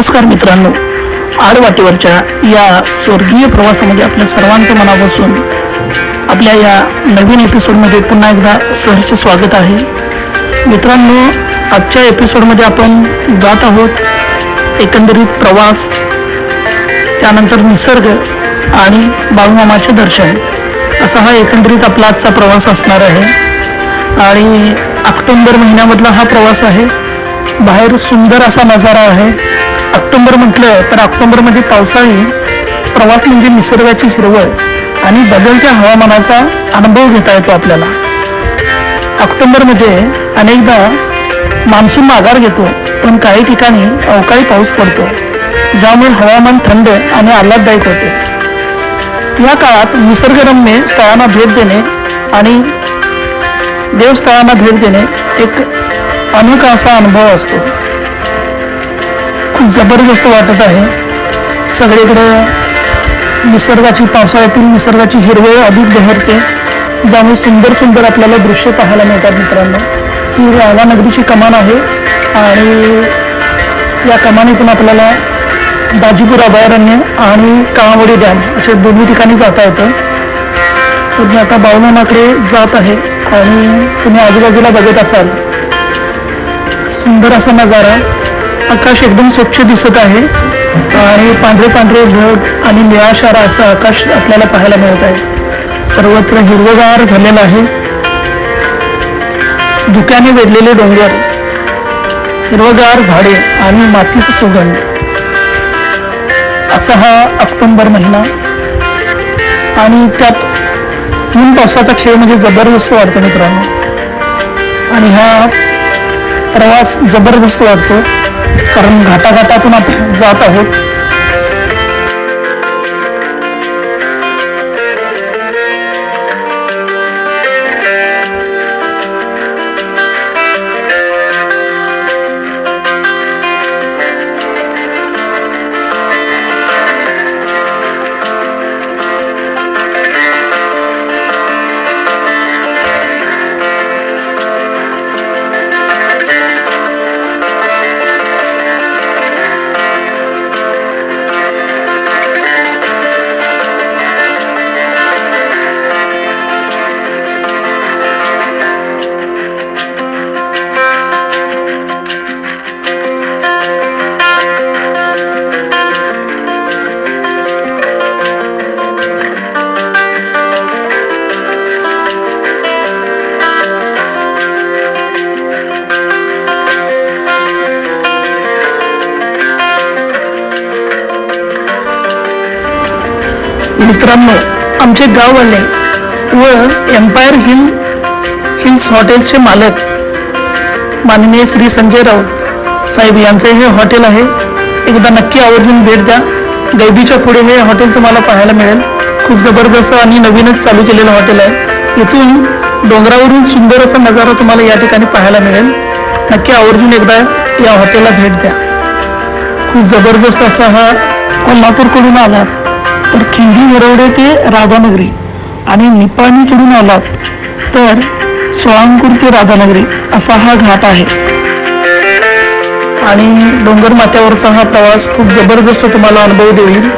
नमस्कार मित्रांनो. आडवाटेवरच्या या स्वर्गीय प्रवासामध्ये आपल्या सर्वांचं मनापासून आपल्या या नवीन एपिसोडमध्ये पुन्हा एकदा सहर्ष स्वागत आहे. मित्रांनो आजच्या एपिसोडमध्ये आपण जात आहोत एकंदरीत प्रवास त्यानंतर निसर्ग आणि बाळूमामाचे दर्शन. असा हा एकंदरीत आपला आजचा प्रवास असणार आहे. आणि ऑक्टोंबर महिन्यामधला हा प्रवास आहे. बाहेर सुंदर असा नजारा आहे. ऑक्टोंबर म्हटलं तर ऑक्टोंबरमध्ये पावसाळी प्रवास म्हणजे निसर्गाची हिरवळ आणि बदलत्या हवामानाचा अनुभव घेता येतो आपल्याला. ऑक्टोबरमध्ये अनेकदा मान्सून माघार घेतो पण काही ठिकाणी अवकाळी पाऊस पडतो ज्यामुळे हवामान थंड आणि आल्हाददायक होते. या काळात निसर्गरम्य स्थळांना भेट देणे आणि देवस्थळांना भेट देणे एक अनोखा असा अनुभव असतो. खूप जबरदस्त वाटत आहे. सगळीकडे निसर्गाची पावसाळ्यातील निसर्गाची हिरवळ अधिक बहरते. ज्यामुळे सुंदर सुंदर आपल्याला दृश्य पाहायला मिळतात मित्रांनो. ही राधानगरीची कमान आहे आणि या कमानीतून आपल्याला दाजीपूर अभयारण्य आणि कामावडी डॅम असे दोन्ही ठिकाणी जाता येतं. तर मी आता बावनाकडे जात आहे आणि तुम्ही आजूबाजूला बघत असाल. सुंदर असा नजारा. आकाश एकदम स्वच्छ दिसत आहे. आणि पांढरे पांढरे ढग आणि निळाशारा असं आकाश आपल्याला पाहायला मिळत आहे. सर्वत्र हिरवगार झालेलं आहे. धुक्याने वेढलेले डोंगर हिरवगार झाडे आणि मातीचा सुगंध. असा हा ऑक्टोंबर महिना. आणि त्यात ऊन पावसाचा खेळ म्हणजे जबरदस्त वाटतो मित्रांनो. आणि हा प्रवास जबरदस्त वाटतो. कारण घाटाघाटातून आपण जात आहोत. मित्रांनो आमचे गाववाले व एम्पायर हिल हिल्स हॉटेलचे मालक माननीय श्री संजय राऊत साहेब यांचे हे हॉटेल आहे. एकदा नक्की आवर्जून भेट द्या. गैबीच्या पुढे हे हॉटेल तुम्हाला पाहायला मिळेल. खूप जबरदस्त आणि नवीनच चालू केलेलं हॉटेल आहे. इथून डोंगरावरून सुंदर असा नजारा तुम्हाला या ठिकाणी पाहायला मिळेल. नक्की आवर्जून एकदा या हॉटेलला भेट द्या. खूप जबरदस्त असा हा कोल्हापूरकडून आलात. तर खिंडी वरवडे ते राधानगरी आणि निपाणीकडून आलात तर सोळांकूर ते राधानगरी असा हा घाट आहे. आणि डोंगर माथ्यावरचा हा प्रवास खूप जबरदस्त तुम्हाला अनुभव देईल.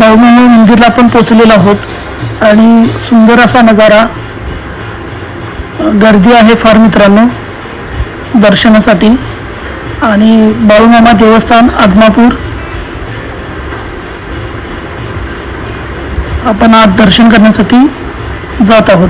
बाळूमामा मंदिरला आपण पोचलेलो आहोत. आणि सुंदर असा नजारा गर्दी आहे फार मित्रांनो दर्शनासाठी. आणि बाळूमामा देवस्थान आदमापूर. आपण आज दर्शन करण्यासाठी जात आहोत.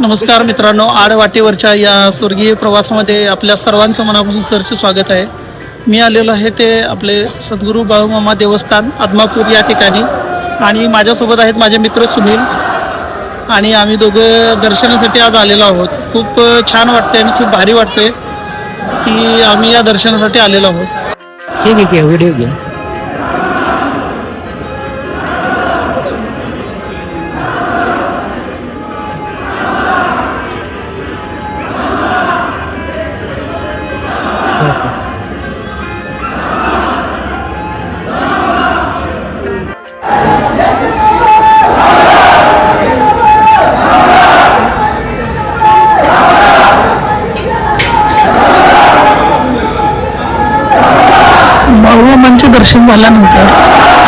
नमस्कार मित्रांनो आडवाटेवरच्या या स्वर्गीय प्रवासामध्ये आपल्या सर्वांचं मनापासून सरचे स्वागत आहे. मी आलेलो आहे ते आपले सद्गुरू बाळूमामा देवस्थान आदमापूर या ठिकाणी. आणि माझ्यासोबत आहेत माझे मित्र सुनील. आणि आम्ही दोघं दर्शनासाठी आज आलेलो आहोत. खूप छान वाटते आणि खूप भारी वाटते की आम्ही या दर्शनासाठी आलेलो आहोत. ठीक आहे व्हिडिओ दर्शन झाल्यानंतर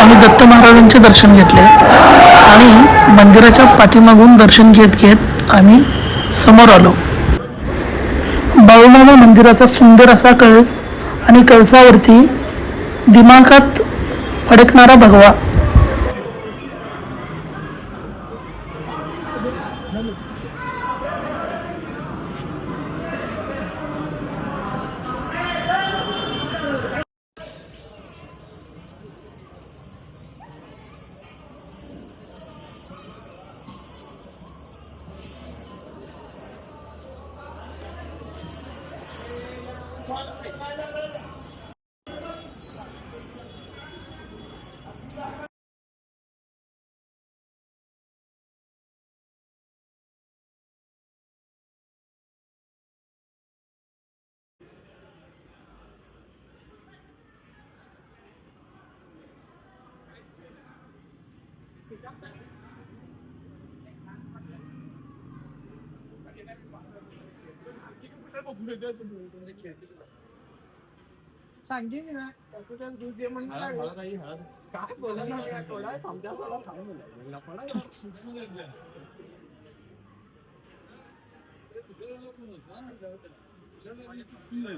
आम्ही दत्त महाराजांचे दर्शन घेतले. आणि मंदिराच्या पाठीमागून दर्शन घेत घेत आम्ही समोर आलो. बाळूमामा मंदिराचा सुंदर असा कळस आणि कळसावरती दिमागात फडकणारा भगवा. सांगेन ना त्याचं दूध दे म्हणून काय बोला ना थोडा थांबत्या मला सांगून तुझ्या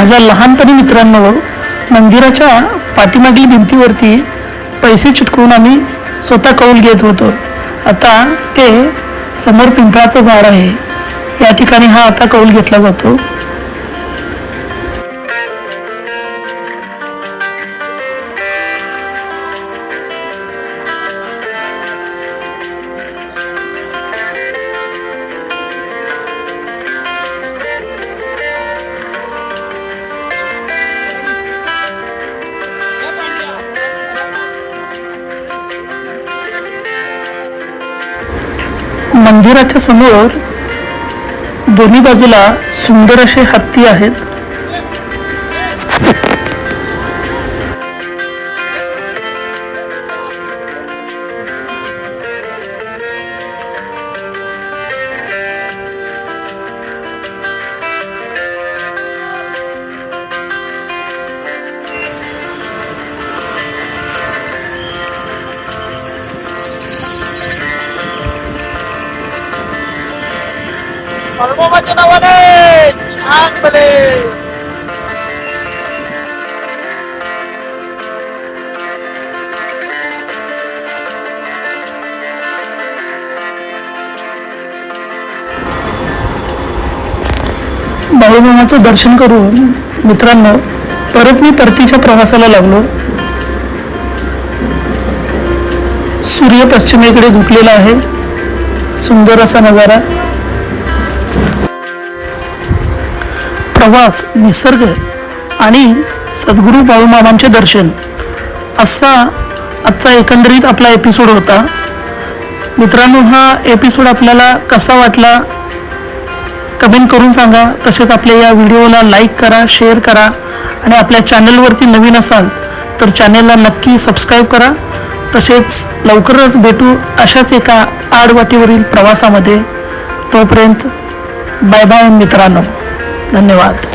माझ्या लहानपणी मित्रांनो मंदिराच्या पाठीमागील भिंतीवरती पैसे चिटकवून आम्ही स्वतः कौल घेत होतो. आता ते समोर पिंपळाचं झाड आहे. या ठिकाणी हा आता कौल घेतला जातो. मंदिराच्या समोर दोन्ही बाजूला सुंदर असे हत्ती आहेत. हनुमानाच्या नावाने छान भले बाळूमामाचं दर्शन करून मित्रांनो परत मी परतीच्या प्रवासाला लागलो. सूर्य पश्चिमेकडे झुकलेला आहे. सुंदर असा नजारा. प्रवास निसर्ग आणि सद्गुरू बाळूमामांचे दर्शन असा आजचा एकंदरीत आपला एपिसोड होता. मित्रांनो हा एपिसोड आपल्याला कसा वाटला? कमेंट करून सांगा. तसेच आपल्या या व्हिडिओला लाईक करा शेअर करा आणि आपल्या चॅनलवरती नवीन असाल तर चॅनेलला नक्की सबस्क्राईब करा. तसेच लवकरच भेटू अशाच एका आडवाटीवरील प्रवासामध्ये. तोपर्यंत बाय बाय मित्रांनो. धन्यवाद.